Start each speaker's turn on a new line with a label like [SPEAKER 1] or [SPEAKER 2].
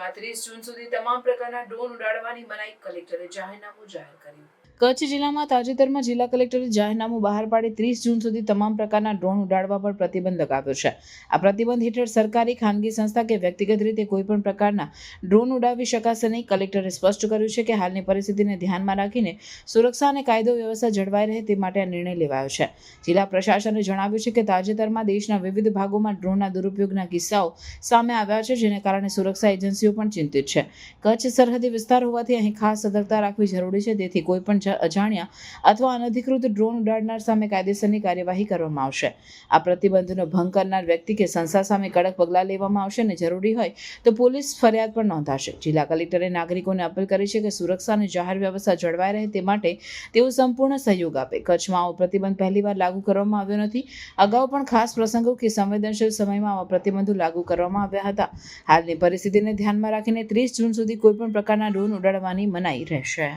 [SPEAKER 1] કચ્છમાં ત્રીસ જૂન સુધી તમામ પ્રકારના ડ્રોન ઉડાડવાની મનાઈ કલેક્ટરે જાહેરનામું જાહેર કર્યું. કચ્છ જિલ્લામાં તાજેતરમાં જિલ્લા કલેક્ટરે જાહેરનામું બહાર પાડી ત્રીસ જૂન સુધી તમામ પ્રકારના ડ્રોન ઉડાડવા પર પ્રતિબંધ લગાવ્યો છે. આ પ્રતિબંધ હેઠળ સરકારી, ખાનગી સંસ્થા કે વ્યક્તિગત રીતે કોઈપણ પ્રકારના ડ્રોન ઉડાવી શકાશે નહીં. કલેક્ટરે સ્પષ્ટ કર્યું છે કે હાલની પરિસ્થિતિને ધ્યાનમાં રાખીને સુરક્ષા અને કાયદો વ્યવસ્થા જળવાઈ રહે તે માટે આ નિર્ણય લેવાયો છે. જિલ્લા પ્રશાસને જણાવ્યું છે કે તાજેતરમાં દેશના વિવિધ ભાગોમાં ડ્રોનના દુરુપયોગના કિસ્સાઓ સામે આવ્યા છે, જેને કારણે સુરક્ષા એજન્સીઓ પણ ચિંતિત છે. કચ્છ સરહદી વિસ્તાર હોવાથી અહીં ખાસ સતર્કતા રાખવી જરૂરી છે તેથી કોઈપણ અજાણ્યા અથવા અનધિકૃત ડ્રોન ઉડાડનાર સામે કાયદેસરની કાર્યવાહી કરવામાં આવશે. આ પ્રતિબંધનો ભંગ કરનાર વ્યક્તિ કે સંસ્થા સામે કડક પગલાં લેવામાં આવશે અને જરૂરી હોય તો પોલીસ ફરિયાદ પણ નોંધાશે. જિલ્લા કલેક્ટરે નાગરિકોને અપીલ કરી છે કે સુરક્ષા અને જાહેર વ્યવસ્થા જળવાઈ રહે તે માટે તેઓ સંપૂર્ણ સહયોગ આપે. કચ્છમાં આવો પ્રતિબંધ પહેલીવાર લાગુ કરવામાં આવ્યો નથી. અગાઉ પણ ખાસ પ્રસંગો કે સંવેદનશીલ સમયમાં આવા પ્રતિબંધો લાગુ કરવામાં આવ્યા હતા. હાલની પરિસ્થિતિને ધ્યાનમાં રાખીને ત્રીસ જૂન સુધી કોઈપણ પ્રકારના ડ્રોન ઉડાડવાની મનાઈ રહેશે.